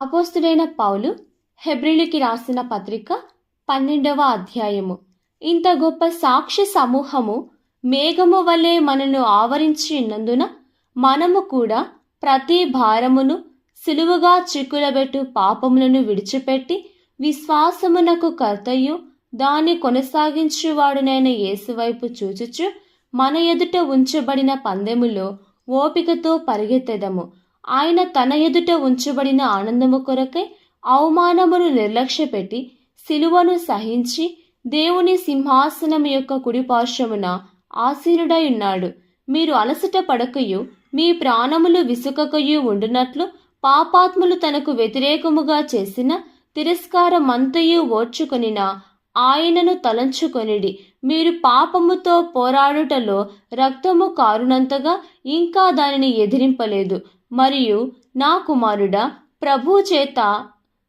అపోస్తుడైన పౌలు హెబ్రిలికి రాసిన పత్రిక పన్నెండవ అధ్యాయము. ఇంత గొప్ప సాక్షి సమూహము మేఘము వలె మనను ఆవరించినందున మనము కూడా ప్రతి భారమును సులువుగా చిక్కులబెట్టు పాపములను విడిచిపెట్టి విశ్వాసమునకు కర్తయు దాన్ని కొనసాగించువాడునైన యేసువైపు చూచుచు మన ఎదుట ఉంచబడిన పందెములో ఓపికతో పరిగెత్తెదము. ఆయన తన ఎదుట ఉంచబడిన ఆనందము కొరకై అవమానమును నిర్లక్ష్యపెట్టి సిలువను సహించి దేవుని సింహాసనం యొక్క కుడిపార్శ్వమున ఆసీనుడై ఉన్నాడు. మీరు అలసట పడకయు మీ ప్రాణములు విసుకకయు ఉండునట్లు పాపాత్ములు తనకు వ్యతిరేకముగా చేసిన తిరస్కారమంతయు ఓర్చుకొనిన ఆయనను తలంచుకొనిడి. మీరు పాపముతో పోరాడుటలో రక్తము కారునంతగా ఇంకా దానిని ఎదిరింపలేదు. మరియు నా కుమారుడా ప్రభువు చేత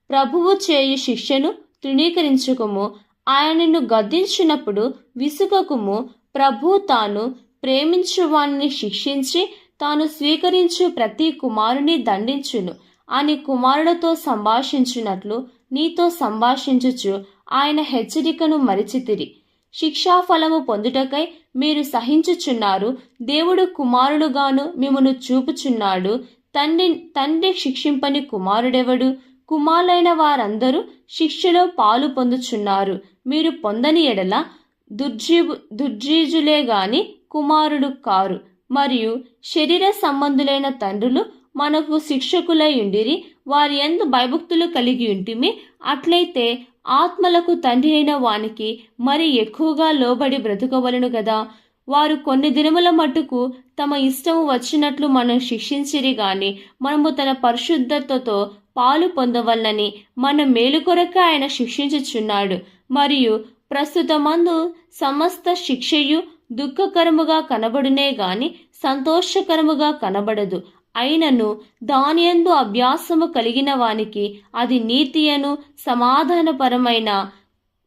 ప్రభువు చేయి శిక్షను తృణీకరించుకుము. ఆయనను గద్దించినప్పుడు విసుగకుము. ప్రభు తాను ప్రేమించువాన్ని శిక్షించి తాను స్వీకరించు ప్రతి కుమారుని దండించును. అని కుమారులతో సంభాషించినట్లు నీతో సంభాషించుచు ఆయన హెచ్చరికను మరిచితిరి. శిక్షాఫలము పొందుటకై మీరు సహించుచున్నారు. దేవుడు కుమారుడుగాను మిమ్మను చూపుచున్నాడు. తండ్రి తండ్రి శిక్షింపని కుమారుడెవడు? కుమారులైన వారందరూ శిక్షలో పాలు పొందుచున్నారు. మీరు పొందని ఎడల దుర్జీ దుర్జీజులే గాని కుమారుడు కారు. మరియు శరీర సంబంధులైన తండ్రులు మనకు శిక్షకులై ఉండిరి. వారి ఎందు భయభక్తులు కలిగి ఉంటిమి. అట్లయితే ఆత్మలకు తండ్రి అయిన వానికి మరి ఎక్కువగా లోబడి బ్రతుకవలను కదా వారు కొన్ని దినముల మట్టుకు తమ ఇష్టము వచ్చినట్లు మనం శిక్షించిరి గాని మనము తన పరిశుద్ధతతో పాలు పొందవల్లని మన మేలుకొరక ఆయన శిక్షించుచున్నాడు. మరియు ప్రస్తుతమందు సమస్త శిక్షయు దుఃఖకరముగా కనబడునే గాని సంతోషకరముగా కనబడదు. అయినను దానియందు అభ్యాసము కలిగిన వానికి అది నీతియను సమాధానపరమైన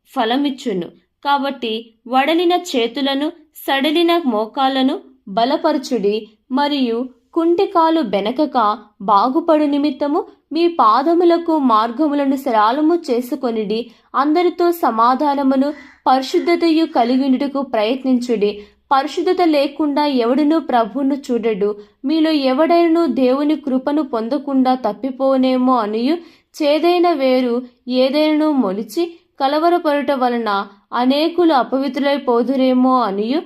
ఫలమిచ్చును. కాబట్టి వడలిన చేతులను సడలిన మోకాలను బలపరచుడి మరియు కుంటికాలు బెనకక బాగుపడు నిమిత్తము మీ పాదములకు మార్గములను సరాలము చేసుకొనిడి అందరితో సమాధానమును పరిశుద్ధతయు కలిగినటకు ప్రయత్నించుడి. పరిశుద్ధత లేకుండా ఎవడునూ ప్రభువును చూడడు. మీలో ఎవడైనను దేవుని కృపను పొందకుండా తప్పిపోనేమో అనియు చేదైన వేరు ఏదైనను మొలిచి కలవరపడుట వలన అనేకులు అపవిత్రులైపోదురేమో అనియు.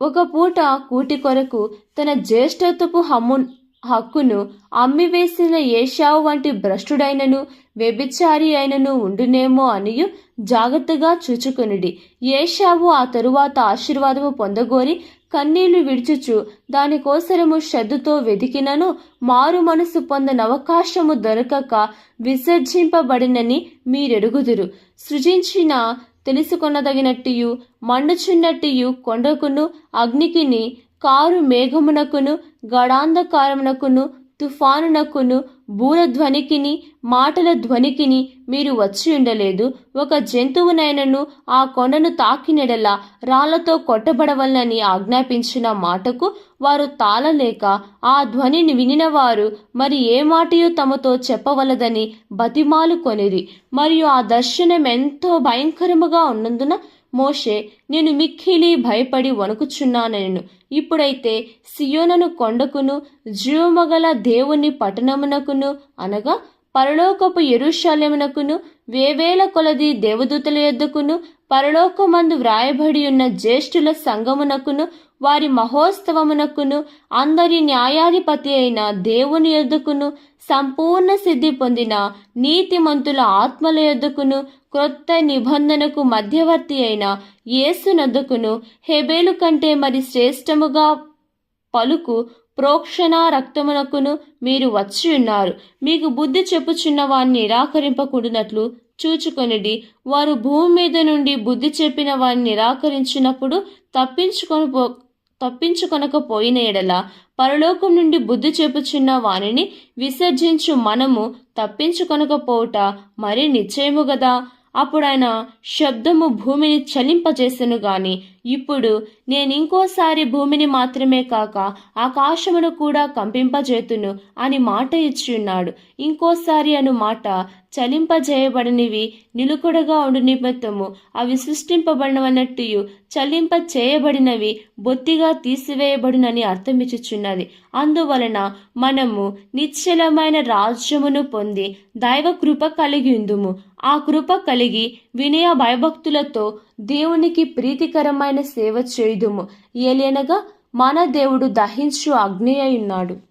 ఒక పూట కూటి కొరకు తన జ్యేష్ఠత్వపు హమ్ము హక్కును అమ్మివేసిన ఏషావు వంటి భ్రష్టుడైనను వ్యభిచారి అయినను ఉండునేమో అనియు జాగ్రత్తగా చూచుకునుడి. ఏషావు ఆ తరువాత ఆశీర్వాదము పొందగోరి కన్నీళ్ళు విడుచుచు దానికోసరము శ్రద్ధతో వెదికినను మారు మనసు పొందనవకాశము దొరకక విసర్జింపబడినని మీరెరుగుదురు. సృజించిన తెలుసుకొనదగినట్టియు మండుచున్నట్టియు కొండకును అగ్నికిని కారు మేఘమునకును గడాంధకారమునకును తుఫానునకును బూరధ్వనికిని మాటల ధ్వనికిని మీరు వచ్చి ఉండలేదు. ఒక జంతువునైనను ఆ కొండను తాకినెడల రాళ్ళతో కొట్టబడవలనని ఆజ్ఞాపించిన మాటకు వారు తాళలేక ఆ ధ్వనిని వినినవారు మరి ఏ మాటయో తమతో చెప్పవలదని బతిమాలు కొనిరి మరియు ఆ దర్శనం ఎంతో భయంకరముగా ఉన్నందున మోషే నేను మిక్కిలి భయపడి వణుకుచున్నానెను. ఇప్పుడైతే సియోనను కొండకును జీవమగల దేవుని పట్టణమునకును అనగా పరలోకపు ఎరుషాలెమునకును వేవేల కొలది దేవదూతల యొద్దకును పరలోకమందు వ్రాయబడి ఉన్న జ్యేష్ఠుల సంగమునకును వారి మహోత్సవమునకును అందరి న్యాయాధిపతి అయిన దేవుని ఎద్దుకును సంపూర్ణ సిద్ధి పొందిన నీతిమంతుల ఆత్మల ఎద్దుకును క్రొత్త నిబంధనకు మధ్యవర్తి అయిన యేసునద్దుకును హెబేలు కంటే మరి శ్రేష్టముగా పలుకు ప్రోక్షణ రక్తమునకును మీరు వచ్చి ఉన్నారు. మీకు బుద్ధి చెప్పుచున్న వారిని నిరాకరింపకూడనట్లు చూచుకొనిడి వారు భూమి మీద నుండి బుద్ధి చెప్పిన వారిని నిరాకరించినప్పుడు తప్పించుకొని పో తప్పించుకొనకపోయిన ఎడల పరలోకం నుండి బుద్ధి చెప్పుచున్న వానిని విసర్జించు మనము తప్పించుకొనకపోవుట మరి నిశ్చయము గదా? అప్పుడు ఆయన శబ్దము భూమిని చలింపజేసెను గాని ఇప్పుడు నేను ఇంకోసారి భూమిని మాత్రమే కాక ఆకాశమును కూడా కంపింపజేతును అని మాట ఇచ్చున్నాడు. ఇంకోసారి అను మాట చలింపజేయబడినవి నిలుకడగా ఉండు నిమిత్తము. అవి సృష్టింపబడినవన్నట్టు చలింప చేయబడినవి బొత్తిగా తీసివేయబడునని అర్థమిచ్చుచున్నది. అందువలన మనము నిశ్చలమైన రాజ్యమును పొంది దైవ కృప కలిగి ఉందుము. ఆ కృప కలిగి వినయ భయభక్తులతో దేవునికి ప్రీతికరమైన సేవ చేయుదుము. ఏలనగా మన దేవుడు దహించు అగ్ని అయి ఉన్నాడు.